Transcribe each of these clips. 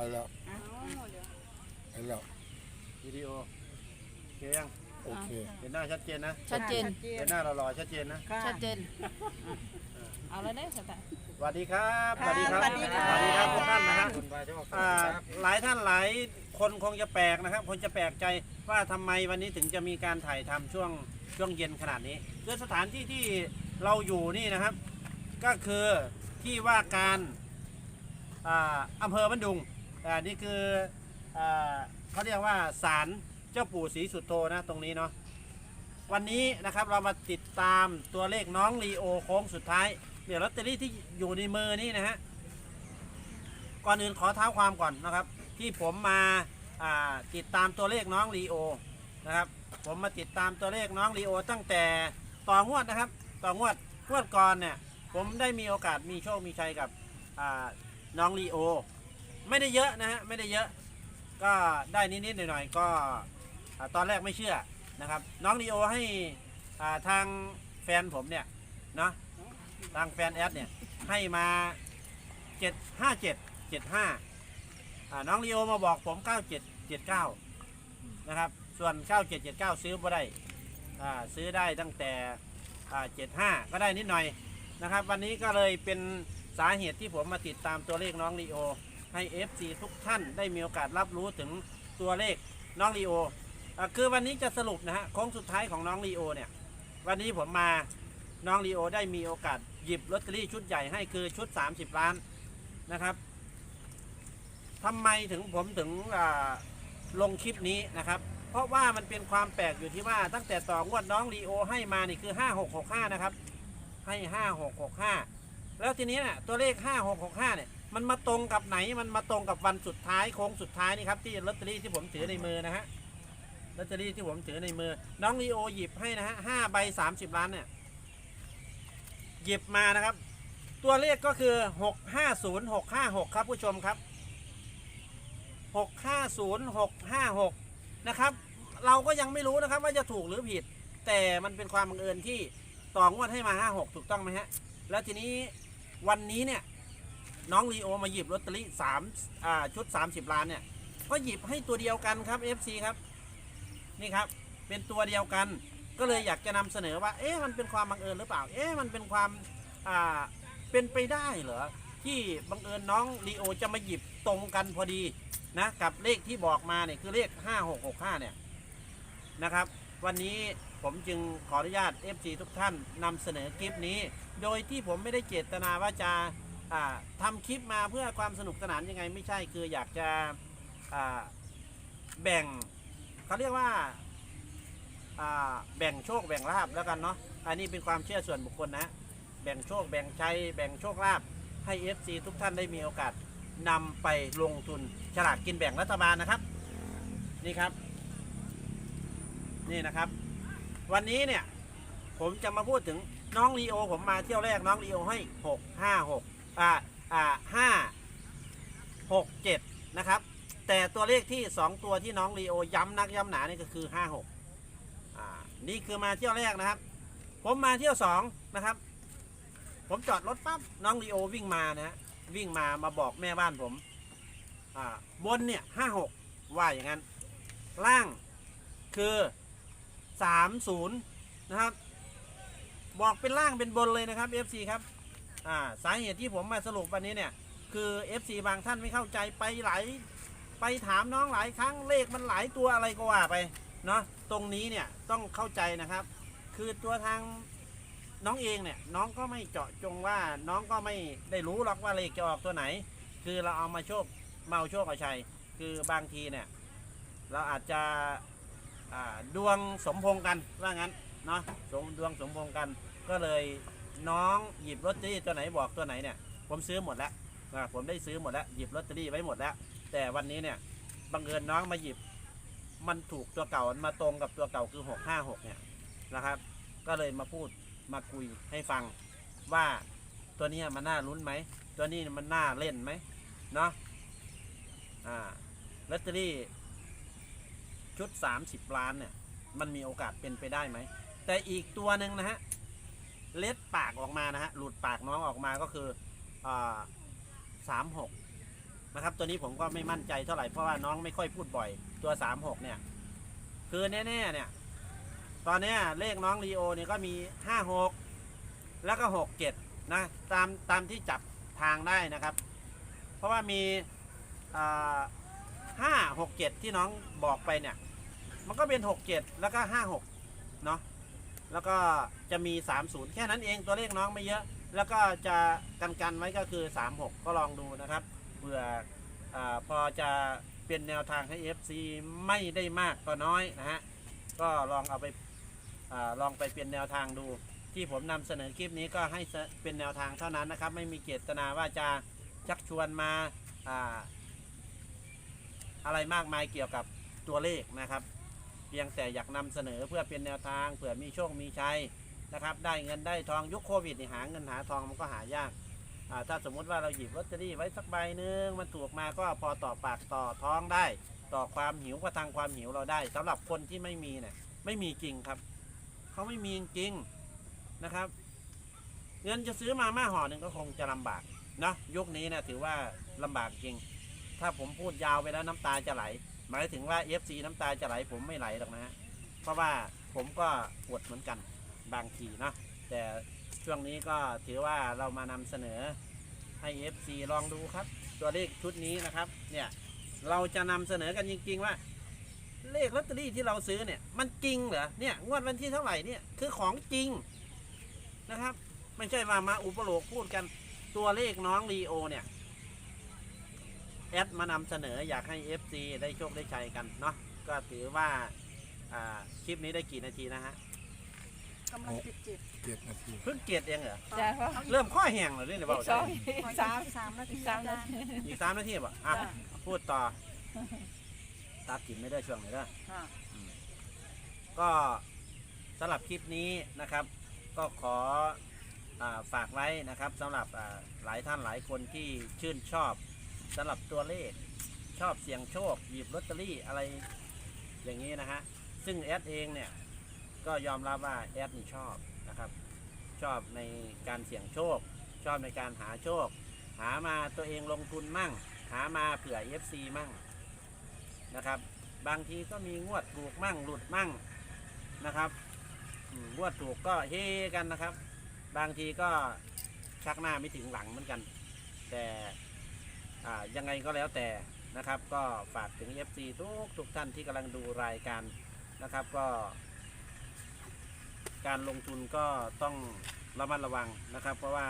ไปแล้วอ๋อเดี๋ยวไปแล้ววิดีโอโอเคยังโอเคเห็นหน้าชัดเจนนะชัดเจน เห็นหน้าเราหล่อๆชัดเจนนะค่ะชัดเจน เอาแล้วได้สตาร์สวัสดีครับค่ะสวัสดีครับสวัสดีค่ะสวัสดีครับทุกท่านนะฮะอ่าหลายท่านหลายคนคงจะแปลกนะครับคงจะแปลกใจว่าทำไมวันนี้ถึงจะมีการถ่ายทำช่วงช่วงเย็นขนาดนี้คือสถานที่ที่เราอยู่นี่นะครับ ก็คือที่ว่าการอ่าอำเภอบันดุง อ่านี่คืออ่าเขาเรียกว่าศาลเจ้าปู่ศรีสุโธนะตรงนี้เนาะวันนี้นะครับเรามาติดตามตัวเลขน้องลีโอโค้งสุดท้ายเดี๋ยวลอตเตอรี่ที่อยู่ในมือนี่นะฮะก่อนอื่นขอเท้าความก่อนนะครับ ที่ผมมาติดตามตัวเลขน้องลีโอนะครับ ผมมาติดตามตัวเลขน้องลีโอ ตั้งแต่ต่องวดนะครับ ต่องวดงวดก่อนเนี่ยผมได้มีโอกาสมีโชคมีชัยกับน้องลีโอ ไม่ได้เยอะนะฮะไม่ได้เยอะ ก็ได้นิดๆหน่อยๆก็อ่าตอนแรกไม่เชื่อนะครับ น้องลีโอให้ทางแฟนผมเนี่ยเนาะทางแฟนแอดเนี่ยให้มา7 5 7 7 5อ่าน้องลีโอมาบอกผม97 79นะครับส่วน9779ซื้อบ่ได้ซื้อได้ตั้งแต่อ่า75ก็ได้นิดหน่อยนะครับ วันนี้ก็เลยเป็นสาเหตุที่ผมมาติดตามตัวเลขน้องลีโอ ให้ FC ทุกท่านได้มีโอกาสรับรู้ถึงตัวเลขน้องลีโออะคือวันนี้จะสรุปนะฮะโค้งสุดท้ายของน้องลีโอเนี่ย วันนี้ผมมาน้องลีโอได้มีโอกาสหยิบลอตเตอรี่ชุดใหญ่ให้คือชุด 30 ล้านนะครับทำไมถึงผมถึงอ่าลงคลิปนี้นะครับ เพราะว่ามันเป็นความแปลกอยู่ที่ว่าตั้งแต่ต่องวดน้องลีโอให้มานี่คือ 5665 นะครับ ให้ห้าหกหกห้าแล้วทีนี้เนี่ยตัวเลขห้าหกหกห้าเนี่ย มันมาตรงกับไหนมันมาตรงกับวันสุดท้ายโค้งสุดท้ายนี่ครับที่ลอตเตอรี่ที่ผมถือในมือนะฮะลอตเตอรี่ที่ผมถือในมือ น้องลีโอหยิบให้นะฮะห้าใบสามสิบล้านเนี่ยหยิบมานะครับ ตัวเลขก็คือหกห้าศูนย์หกห้าหกครับผู้ชมครับหกห้าศูนย์หกห้าหกนะครับ เราก็ยังไม่รู้นะครับว่าจะถูกหรือผิด แต่มันเป็นความบังเอิญที่ต่องวดให้มา5 6ถูกต้องไหมฮะแล้วทีนี้วันนี้เนี่ย น้องลีโอมาหยิบลอตเตอรี่3อ่าชุด 30 ล้านเนี่ย ก็หยิบให้ตัวเดียวกันครับ FC ครับ นี่ครับ เป็นตัวเดียวกัน ก็เลยอยากจะนำเสนอว่า เอ๊ะมันเป็นความบังเอิญหรือเปล่า เอ๊ะมันเป็นความอ่าเป็นไปได้เหรอที่บังเอิญน้องลีโอจะมาหยิบตรงกันพอดีนะกับเลขที่บอกมาเนี่ยคือเลข 5665 เนี่ยนะครับ วันนี้ผมจึงขออนุญาต FC ทุกท่านนำเสนอคลิปนี้ โดยที่ผมไม่ได้เจตนาว่าจะ ทำคลิปมาเพื่อความสนุกสนานยังไงไม่ใช่คืออยากจะแบ่งเขาเรียกว่าแบ่งโชคแบ่งลาบแล้วกันเนาะอันนี้เป็นความเชื่อส่วนบุคคลนะ แบ่งโชคแบ่งชัยแบ่งโชคลาภให้ FC ทุกท่านได้มีโอกาสนำไปลงทุนฉลากกินแบ่งรัฐบาลนะครับ นี่ครับ นี่นะครับ วันนี้เนี่ย ผมจะมาพูดถึงน้องลีโอ ผมมาเที่ยวแรกน้องลีโอให้หกห้าหก อ่าอ่าห้าหกเจ็ดนะครับ แต่ตัวเลขที่สองตัวที่น้องลีโอย้ำนักย้ำหนานี่ก็คือห้าหกอ่านี่คือมาเที่ยวแรกนะครับ ผมมาเที่ยวสองนะครับ ผมจอดรถปั๊บน้องลีโอวิ่งมานะฮะวิ่งมามาบอกแม่บ้านผมอ่าบนเนี่ยห้าหกว่าอย่างนั้น ล่างคือสามศูนย์นะครับ บอกเป็นล่างเป็นบนเลยนะครับ FC ครับ อ่าสาเหตุที่ผมมาสรุปวันนี้เนี่ย คือ FC บางท่านไม่เข้าใจไปหลายไปถามน้องหลายครั้งเลขมันหลายตัวอะไรก็ว่าไปเนาะตรงนี้เนี่ยต้องเข้าใจนะครับ คือตัวทางน้องเองเนี่ยน้องก็ไม่เจาะจงว่าน้องก็ไม่ได้รู้หรอกว่าเลขจะออกตัวไหน คือเราเอามาโชคเมาโชคเอาชัยคือบางทีเนี่ย เราอาจจะอ่าดวงสมพงกันว่างั้นเนาะสมดวงสมพงกันก็เลย น้องหยิบลอตเตอรี่ตัวไหนบอกตัวไหนเนี่ย ผมซื้อหมดแล้วอ่าผมได้ซื้อหมดแล้วหยิบลอตเตอรี่ไว้หมดแล้ว แต่วันนี้เนี่ยบังเอิญน้องมาหยิบ มันถูกตัวเก่ามันมาตรงกับตัวเก่าคือหกห้าหกเนี่ยนะครับ ก็เลยมาพูดมาคุยให้ฟังว่าตัวเนี้ยมันน่าลุ้นไหมตัวนี้มันน่าเล่นไหมเนาะอ่าลอตเตอรี่ชุด 30 ล้านเนี่ย มันมีโอกาสเป็นไปได้ไหม แต่อีกตัวหนึ่งนะฮะ เล็ดปากออกมานะฮะหลุดปากน้องออกมาก็คือสามหกนะครับ ตัวนี้ผมก็ไม่มั่นใจเท่าไหร่เพราะว่าน้องไม่ค่อยพูดบ่อย ตัวสามหกเนี่ย คือแน่ๆเนี่ย ตอนนี้เลขน้องลีโอเนี่ยก็มีห้าหกแล้วก็หกเจ็ดนะตามตามที่จับทางได้นะครับ เพราะว่ามีห้าหกเจ็ดที่น้องบอกไปเนี่ย มันก็เป็นหกเจ็ดแล้วก็ห้าหกเนาะแล้วก็ จะมีสามศูนย์แค่นั้นเองตัวเลขน้องไม่เยอะ แล้วก็จะกันกันๆไว้ก็คือสามหกก็ลองดูนะครับเผื่ออพอจะเป็นแนวทางให้ FC ไม่ได้มากก็น้อยนะฮะก็ลองเอาไปอลองไปเป็นแนวทางดู ที่ผมนำเสนอคลิปนี้ก็ให้เป็นแนวทางเท่านั้นนะครับ ไม่มีเจตนาว่าจะชักชวนมาอ่าอะไรมากมายเกี่ยวกับตัวเลขนะครับ เพียงแต่อยากนำเสนอเพื่อเป็นแนวทางเผื่อมีโชคมีชัย นะครับ ได้เงินได้ทองยุคโควิดนี่หาเงินหาทองมันก็หายากอ่าถ้าสมมุติว่าเราหยิบลอตเตอรี่ไว้สักใบหนึ่งมันถูกมาก็พอต่อปากต่อท้องได้ ต่อความหิวประทังความหิวเราได้สำหรับคนที่ไม่มีเนี่ยไม่มีจริงครับเขาไม่มีจริงนะครับ เงินจะซื้อมาม่าห่อหนึ่งก็คงจะลำบากนะยุคนี้นะถือว่าลำบากจริง ถ้าผมพูดยาวไปแล้วน้ำตาจะไหล หมายถึงว่า FC น้ำตาจะไหลผมไม่ไหลหรอกนะฮะเพราะว่าผมก็ปวดเหมือนกัน บางทีเนาะแต่ช่วงนี้ก็ถือว่าเรามานำเสนอให้ FC ลองดูครับ ตัวเลขชุดนี้นะครับ เนี่ยเราจะนำเสนอกันจริง ๆ ว่า เลขลอตเตอรี่ที่เราซื้อเนี่ย มันจริงเหรอเนี่ยงวดวันที่เท่าไหร่เนี่ยคือของจริงนะครับ ไม่ใช่ว่ามาอุปโลกพูดกันตัวเลขน้องลีโอเนี่ยแอดมานำเสนออยากให้ FC ได้โชคได้ชัยกันเนาะก็ถือว่าอ่าคลิปนี้ได้กี่นาทีนะฮะ กำลังจิบจิบเจ็ดนาทีเพิ่งเกียรเองเหรอจ้าพ่อเริ่มข้อแห้งเลยเนี่ยอีเบากสองอีกสามสามนาทีอีกสามนาทีอีกสามนาทีป่ะอะจ้ะพูดต่อตัดกินไม่ได้ช่วงไหนเด้อค่ะก็สำหรับคลิปนี้นะครับ ก็ขออาฝากไว้นะครับสำหรับอ่าหลายท่านหลายคนที่ชื่นชอบสำหรับตัวเลขชอบเสี่ยงโชคหยิบลอตเตอรี่อะไรอย่างนี้นะฮะ ซึ่งแอดเองเนี่ย ก็ยอมรับว่าแอดนี่ชอบนะครับ ชอบในการเสี่ยงโชค ชอบในการหาโชค หามาตัวเองลงทุนมั่ง หามาเผื่อ FC มั่งนะครับ บางทีก็มีงวดถูกมั่งหลุดมั่งนะครับงวดถูกก็เฮกันนะครับ บางทีก็ชักหน้าไม่ถึงหลังเหมือนกัน แต่ยังไงก็แล้วแต่นะครับ ก็ฝากถึง FC ทุกทุกท่านที่กำลังดูรายการนะครับ ก็ การลงทุนก็ต้องระมัดระวังนะครับ เพราะว่า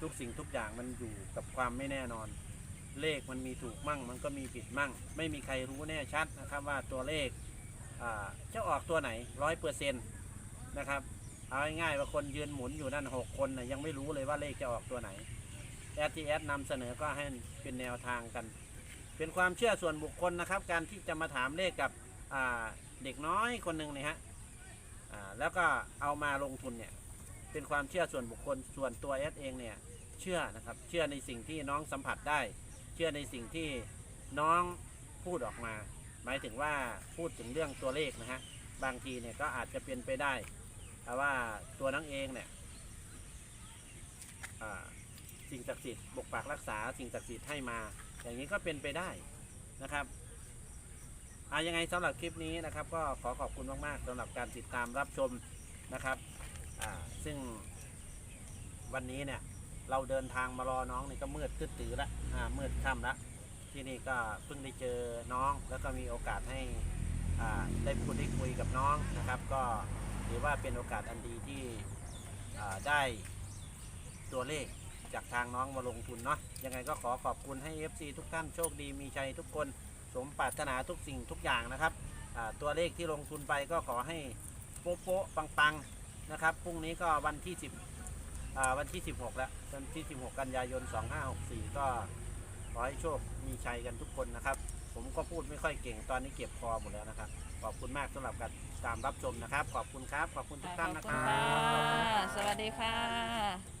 ทุกสิ่งทุกอย่างมันอยู่กับความไม่แน่นอน เลขมันมีถูกมั่ง มันก็มีผิดมั่ง ไม่มีใครรู้แน่ชัดนะครับว่าตัวเลขจะออกตัวไหนร้อยเปอร์เซ็นต์นะครับเอาง่ายๆว่าคนยืนหมุนอยู่นั่นหกคนนะยังไม่รู้เลยว่าเลขจะออกตัวไหนแอดทีแอดนำเสนอก็ให้เป็นแนวทางกัน เป็นความเชื่อส่วนบุคคลนะครับ การที่จะมาถามเลขกับเด็กน้อยคนหนึ่งเนี่ยฮะ อ่าแล้วก็เอามาลงทุนเนี่ยเป็นความเชื่อส่วนบุคคลส่วนตัวแอดเองเนี่ยเชื่อนะครับเชื่อในสิ่งที่น้องสัมผัสได้ เชื่อในสิ่งที่น้องพูดออกมา หมายถึงว่าพูดถึงเรื่องตัวเลขนะฮะบางทีเนี่ยก็อาจจะเป็นไปได้แต่ว่าตัวน้องเองเนี่ยสิ่งศักดิ์สิทธิ์ปกปักรักษาสิ่งศักดิ์สิทธิ์ให้มา อย่างนี้ก็เป็นไปได้นะครับ อายังไงสำหรับคลิปนี้นะครับ ก็ขอขอบคุณมากๆสำหรับการติดตามรับชมนะครับอ่าซึ่งวันนี้เนี่ยเราเดินทางมารอน้องนี่ก็มืดขึ้นตื่นละอ่ามืดค่ำละที่นี่ก็เพิ่งได้เจอน้อง แล้วก็มีโอกาสให้อ่าได้พูดได้คุยกับน้องนะครับ ก็ถือว่าเป็นโอกาสอันดีที่อ่าได้ตัวเลขจากทางน้องมาลงทุนเนาะยังไงก็ขอขอบคุณให้ FC ทุกท่านโชคดีมีชัยทุกคน สมปรารถนาทุกสิ่งทุกอย่างนะครับตัวเลขที่ลงทุนไปก็ขอให้โป๊ะโป๊ะปังปังๆนะครับพรุ่งนี้ก็วันที่ 10วันที่ 16 แล้ววันที่ 16 กันยายน 2564 ก็ขอให้โชคมีชัยกันทุกคนนะครับ ผมก็พูดไม่ค่อยเก่งตอนนี้เก็บคอหมดแล้วนะครับ ขอบคุณมากสำหรับการตามรับชมนะครับ ขอบคุณครับ ขอบคุณทุกท่านนะครับ สวัสดีค่ะ